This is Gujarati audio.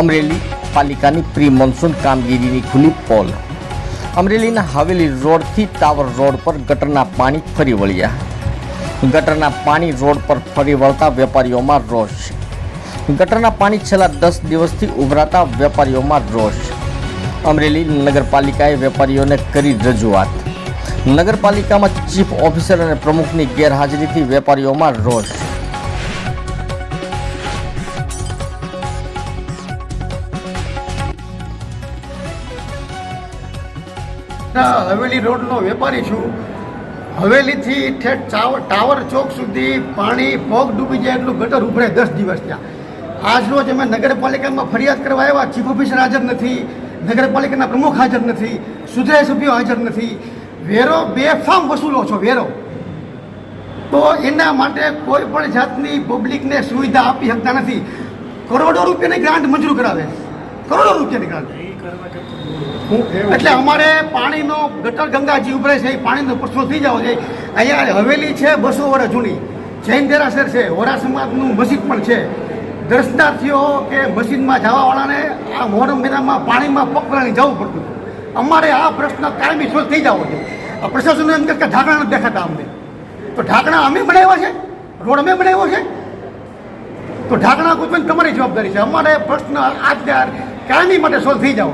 અમરેલી પાલિકાની પ્રી મોન્સૂન કામગીરીની ખુલ્લી પોલ. અમરેલીના હવેલી રોડથી ટાવર રોડ પર ગટરના પાણી ફરી વળ્યા. ગટરના પાણી રોડ પર ફરી વળતા વેપારીઓમાં રોષ. ગટરના પાણી છેલ્લા દસ દિવસથી ઉભરાતા વેપારીઓમાં રોષ. અમરેલી નગરપાલિકાએ વેપારીઓને કરી રજૂઆત. નગરપાલિકામાં ચીફ ઓફિસર અને પ્રમુખની ગેરહાજરીથી વેપારીઓમાં રોષ. ના, હવેલી રોડનો વેપારી છું. હવેલીથી ઠેઠ ટાવર ચોક સુધી પાણી પગ ડૂબી જાય એટલું ગટર ઉભરે દસ દિવસ ત્યાં. આજરોજ અમે નગરપાલિકામાં ફરિયાદ કરવા આવ્યા. ચીફ ઓફિસર હાજર નથી. નગરપાલિકાના પ્રમુખ હાજર નથી. સુધરાય સભ્યો હાજર નથી. વેરો બેફામ વસૂલો છો, વેરો. તો એના માટે કોઈ પણ જાતની પબ્લિકને સુવિધા આપી શકતા નથી. કરોડો રૂપિયાની ગ્રાન્ટ મંજૂર કરાવે. કરોડો રૂપિયા ગ્રાન્ટ એટલે અમારે પાણીનો ગટર ગંગાજી ઉભરે છે એ પાણીનો પ્રશ્ન થઈ જવો છે અહીંયા હવેલી છે બસો વર્ષ જૂની. જૈન દેરાસર છે વોરા સમાજનું મસ્જિદ પણ છે. દર્શનાર્થીઓ કે મસ્જિદમાં જવાવાળાને આ મોહરમ મહિનામાં પાણીમાં પગ જવું પડતું. અમારે આ પ્રશ્ન કાયમી સોલ્વ થઈ જવો જોઈએ. આ પ્રશાસનનું એમ કે ઢાંકણા દેખાતા અમને. તો ઢાંકણા અમે બનાવ્યા છે? રોડ અમે બનાવ્યો છે? તો ઢાંકણા ગોઠવણી તમારી જવાબદારી છે. અમારે પ્રશ્ન આજના કાની માટે સોલ્વ થઈ જાઓ.